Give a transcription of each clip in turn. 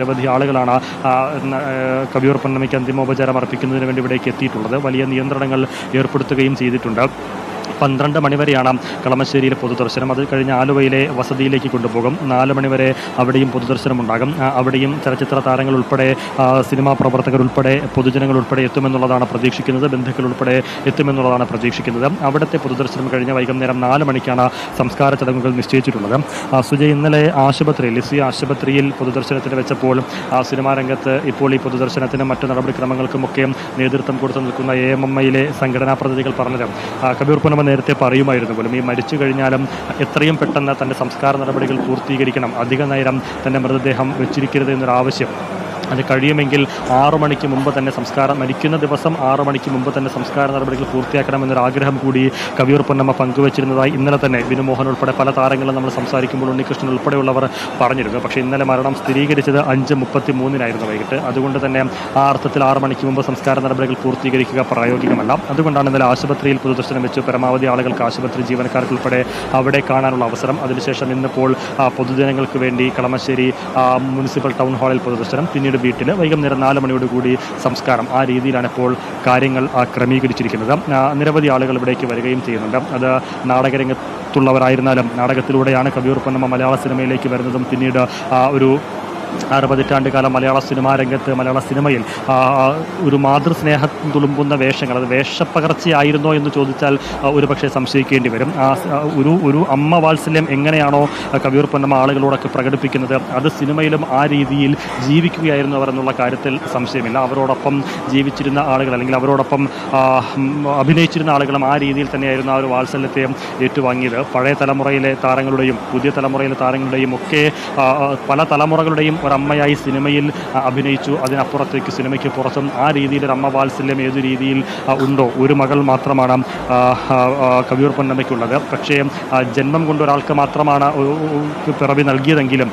നിരവധി ആളുകളാണ് കവിയൂർ പൊന്നമ്മയ്ക്ക് അന്തിമോപചാരം അർപ്പിക്കുന്നതിന് വേണ്ടി ഇവിടേക്ക് എത്തിയിട്ടുള്ളത്. വലിയ നിയന്ത്രണങ്ങൾ ഏർപ്പെടുത്തുകയും ചെയ്തിട്ടുണ്ട്. പന്ത്രണ്ട് മണിവരെയാണ് കളമശ്ശേരിയിൽ പൊതുദർശനം. അത് കഴിഞ്ഞ് ആലുവയിലെ വസതിയിലേക്ക് കൊണ്ടുപോകും. നാല് മണിവരെ അവിടെയും പൊതുദർശനം ഉണ്ടാകും അവിടെയും ചലച്ചിത്ര താരങ്ങൾ ഉൾപ്പെടെ സിനിമാ പ്രവർത്തകർ ഉൾപ്പെടെ പൊതുജനങ്ങൾ ഉൾപ്പെടെ എത്തുമെന്നുള്ളതാണ് പ്രതീക്ഷിക്കുന്നത്. ബന്ധുക്കൾ ഉൾപ്പെടെ എത്തുമെന്നുള്ളതാണ് പ്രതീക്ഷിക്കുന്നത്. അവിടുത്തെ പൊതുദർശനം കഴിഞ്ഞ വൈകുന്നേരം നാല് മണിക്കാണ് സംസ്കാര ചടങ്ങുകൾ നിശ്ചയിച്ചിട്ടുള്ളത്. സുജ ഇന്നലെ ആശുപത്രിയിൽ ലിസി ആശുപത്രിയിൽ പൊതുദർശനത്തിന് വെച്ചപ്പോൾ ആ, സിനിമാ രംഗത്ത് ഇപ്പോൾ ഈ പൊതുദർശനത്തിനും മറ്റു നടപടിക്രമങ്ങൾക്കുമൊക്കെ നേതൃത്വം കൊടുത്തു നിൽക്കുന്ന എ എം എം ഐയിലെ സംഘടനാ പ്രതിനിധികൾ പറഞ്ഞത് കബീർ പുനമ നേരത്തെ പറയുമായിരുന്നു പോലും ഈ മരിച്ചു കഴിഞ്ഞാലും എത്രയും പെട്ടെന്ന് തന്റെ സംസ്കാര നടപടികൾ പൂർത്തീകരിക്കണം. അധിക നേരം തന്റെ മൃതദേഹം വെച്ചിരിക്കരുത് എന്നൊരാവശ്യം. അത് കഴിയുമെങ്കിൽ ആറു മണിക്ക് മുമ്പ് തന്നെ സംസ്കാരം മരിക്കുന്ന ദിവസം ആറു മണിക്ക് മുമ്പ് തന്നെ സംസ്കാര നടപടികൾ പൂർത്തിയാക്കണമെന്നൊരു ആഗ്രഹം കൂടി കവിയൂർ പൊന്നമ്മ പങ്കുവച്ചിരുന്നതായി ഇന്നലെ തന്നെ വിനുമോഹൻ ഉൾപ്പെടെ പല താരങ്ങളും നമ്മൾ സംസാരിക്കുമ്പോൾ ഉണ്ണികൃഷ്ണൻ ഉൾപ്പെടെയുള്ളവർ പറഞ്ഞിരുന്നു. പക്ഷേ ഇന്നലെ മരണം സ്ഥിരീകരിച്ചത് അഞ്ച് മുപ്പത്തി മൂന്നിനായിരുന്നു വൈകിട്ട്. അതുകൊണ്ട് തന്നെ ആ അർത്ഥത്തിൽ ആറ് മണിക്ക് മുമ്പ് സംസ്കാര നടപടികൾ പൂർത്തീകരിക്കുക പ്രായോഗികമല്ല. അതുകൊണ്ടാണ് ഇന്നലെ ആശുപത്രിയിൽ പൊതുദർശനം വെച്ച് പരമാവധി ആളുകൾക്ക് ആശുപത്രി ജീവനക്കാർക്ക് ഉൾപ്പെടെ അവിടെ കാണാനുള്ള അവസരം. അതിനുശേഷം ഇന്നിപ്പോൾ പൊതുജനങ്ങൾക്ക് വേണ്ടി കളമശ്ശേരി മുനിസിപ്പൽ ടൗൺ ഹാളിൽ പൊതുദർശനം പിന്നീട് വീട്ടിൽ വൈകുന്നേരം നാല് മണിയോട് കൂടി സംസ്കാരം. ആ രീതിയിലാണ് ഇപ്പോൾ കാര്യങ്ങൾ ക്രമീകരിച്ചിരിക്കുന്നത്. നിരവധി ആളുകൾ ഇവിടേക്ക് വരികയും ചെയ്യുന്നുണ്ട്. അത് നാടകരംഗത്തുള്ളവരായിരുന്നാലും നാടകത്തിലൂടെയാണ് കവിയൂർ മലയാള സിനിമയിലേക്ക് വരുന്നതും പിന്നീട് ഒരു ആറ് പതിറ്റാണ്ട് കാലം മലയാള സിനിമാ രംഗത്ത് മലയാള സിനിമയിൽ ഒരു മാതൃസ്നേഹം തുളുമ്പുന്ന വേഷങ്ങൾ അത് വേഷപ്പകർച്ചയായിരുന്നോ എന്ന് ചോദിച്ചാൽ ഒരു പക്ഷേ സംശയിക്കേണ്ടി വരും. ഒരു ഒരു അമ്മ വാത്സല്യം എങ്ങനെയാണോ കവിയൂർ പൊന്നമ്മ ആളുകളോടൊക്കെ പ്രകടിപ്പിക്കുന്നത് അത് സിനിമയിലും ആ രീതിയിൽ ജീവിക്കുകയായിരുന്നു അവർ എന്നുള്ള കാര്യത്തിൽ സംശയമില്ല. അവരോടൊപ്പം ജീവിച്ചിരുന്ന ആളുകൾ അല്ലെങ്കിൽ അവരോടൊപ്പം അഭിനയിച്ചിരുന്ന ആളുകളും ആ രീതിയിൽ തന്നെയായിരുന്നു ആ ഒരു വാത്സല്യത്തെ ഏറ്റുവാങ്ങിയത്. പഴയ തലമുറയിലെ താരങ്ങളുടെയും പുതിയ തലമുറയിലെ താരങ്ങളുടെയും ഒക്കെ പല തലമുറകളുടെയും ഒരമ്മയായി സിനിമയിൽ അഭിനയിച്ചു. അതിനപ്പുറത്തേക്ക് സിനിമയ്ക്ക് പുറത്തും ആ രീതിയിൽ ഒരു അമ്മ വാത്സല്യം ഏത് രീതിയിൽ ഉണ്ടോ? ഒരു മകൾ മാത്രമാണ് കവിയൂർ പൊന്നമ്മയ്ക്കുള്ളത്. പക്ഷേ ജന്മം കൊണ്ട് ഒരാൾക്ക് മാത്രമാണ് പിറവി നൽകിയതെങ്കിലും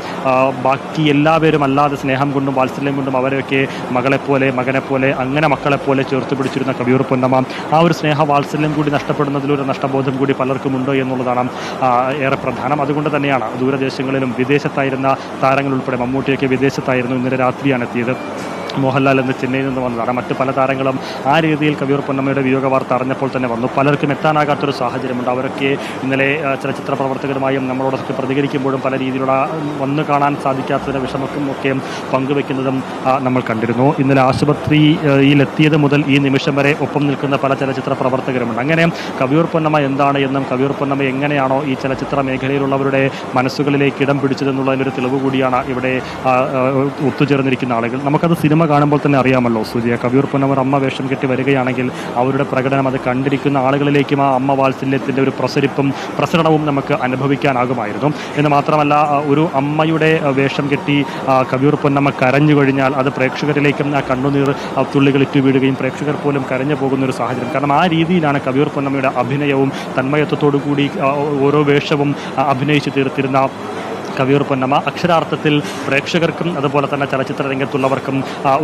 ബാക്കി എല്ലാവരും അല്ലാതെ സ്നേഹം കൊണ്ടും വാത്സല്യം കൊണ്ടും അവരെയൊക്കെ മകളെപ്പോലെ മകനെപ്പോലെ അങ്ങനെ മക്കളെപ്പോലെ ചേർത്ത് പിടിച്ചിരുന്ന കവിയൂർ പൊന്നമ്മ ആ ഒരു സ്നേഹ വാത്സല്യം കൂടി നഷ്ടപ്പെടുന്നതിലൊരു നഷ്ടബോധം കൂടി പലർക്കും ഉണ്ടോ എന്നുള്ളതാണ് ഏറെ പ്രധാനം. അതുകൊണ്ട് തന്നെയാണ് ദൂരദേശങ്ങളിലും വിദേശത്തായിരുന്ന താരങ്ങൾ ഉൾപ്പെടെ മമ്മൂട്ടിയൊക്കെ വിദേശത്തായിരുന്നു ഇന്നലെ രാത്രിയാണ് എത്തിയത്. മോഹൻലാൽ എന്ന് ചെന്നൈയിൽ നിന്ന് വന്നതാണ്. മറ്റ് പല താരങ്ങളും ആ രീതിയിൽ കവിയൂർ പൊന്നമ്മയുടെ വിയോഗ വാർത്ത അറിഞ്ഞപ്പോൾ തന്നെ വന്നു. പലർക്കും എത്താനാകാത്തൊരു സാഹചര്യമുണ്ട്. അവരൊക്കെ ഇന്നലെ ചലച്ചിത്ര പ്രവർത്തകരുമായും നമ്മളോടൊക്കെ പ്രതികരിക്കുമ്പോഴും പല രീതിയിലുള്ള വന്നു കാണാൻ സാധിക്കാത്തതിന് വിഷമക്കും ഒക്കെ പങ്കുവെക്കുന്നതും നമ്മൾ കണ്ടിരുന്നു. ഇന്നലെ ആശുപത്രിയിലെത്തിയത് മുതൽ ഈ നിമിഷം വരെ ഒപ്പം നിൽക്കുന്ന പല ചലച്ചിത്ര പ്രവർത്തകരുമുണ്ട്. അങ്ങനെ കവിയൂർ പൊന്നമ്മ എന്താണ് എന്നും കവിയൂർ പൊന്നമ്മ എങ്ങനെയാണോ ഈ ചലച്ചിത്ര മേഖലയിലുള്ളവരുടെ മനസ്സുകളിലേക്ക് ഇടം പിടിച്ചതെന്നുള്ളതിലൊരു തെളിവ് കൂടിയാണ് ഇവിടെ ഒത്തുചേർന്നിരിക്കുന്ന ആളുകൾ. നമുക്കത് സിനിമ കാണുമ്പോൾ തന്നെ അറിയാമല്ലോ. സൂര്യ കവിയൂർ പൊന്നമ്മ അമ്മ വേഷം കെട്ടി വരികയാണെങ്കിൽ അവരുടെ പ്രകടനം അത് കണ്ടിരിക്കുന്ന ആളുകളിലേക്കും ആ അമ്മ വാത്സല്യത്തിന്റെ ഒരു പ്രസരിപ്പും പ്രസരണവും നമുക്ക് അനുഭവിക്കാനാകുമായിരുന്നു. എന്ന് മാത്രമല്ല ഒരു അമ്മയുടെ വേഷം കെട്ടി കവിയൂർ പൊന്നമ്മ കരഞ്ഞു കഴിഞ്ഞാൽ അത് പ്രേക്ഷകരിലേക്കും ആ കണ്ണുനീർ ഇറ്റു വീഴുകയും പ്രേക്ഷകർ പോലും കരഞ്ഞു പോകുന്ന ഒരു സാഹചര്യം. കാരണം ആ രീതിയിലാണ് കവിയൂർ പൊന്നമ്മയുടെ അഭിനയവും തന്മയത്വത്തോടു കൂടി ഓരോ വേഷവും അഭിനയിച്ചു തീർത്തിരുന്ന കവിയൂർ പൊന്നമ്മ അക്ഷരാർത്ഥത്തിൽ പ്രേക്ഷകർക്കും അതുപോലെ തന്നെ ചലച്ചിത്ര രംഗത്തുള്ളവർക്കും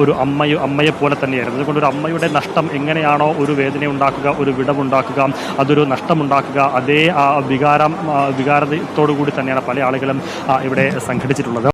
ഒരു അമ്മയോ അമ്മയെ പോലെ തന്നെയായിരുന്നു. അതുകൊണ്ട് ഒരു അമ്മയുടെ നഷ്ടം എങ്ങനെയാണോ ഒരു വേദന ഉണ്ടാക്കുക ഒരു വിടവുണ്ടാക്കുക അതൊരു നഷ്ടമുണ്ടാക്കുക അതേ വികാരം വികാരത്തോടുകൂടി വികാരത്തോടു കൂടി തന്നെയാണ് പല ആളുകളും ഇവിടെ സംഘടിച്ചിട്ടുള്ളത്.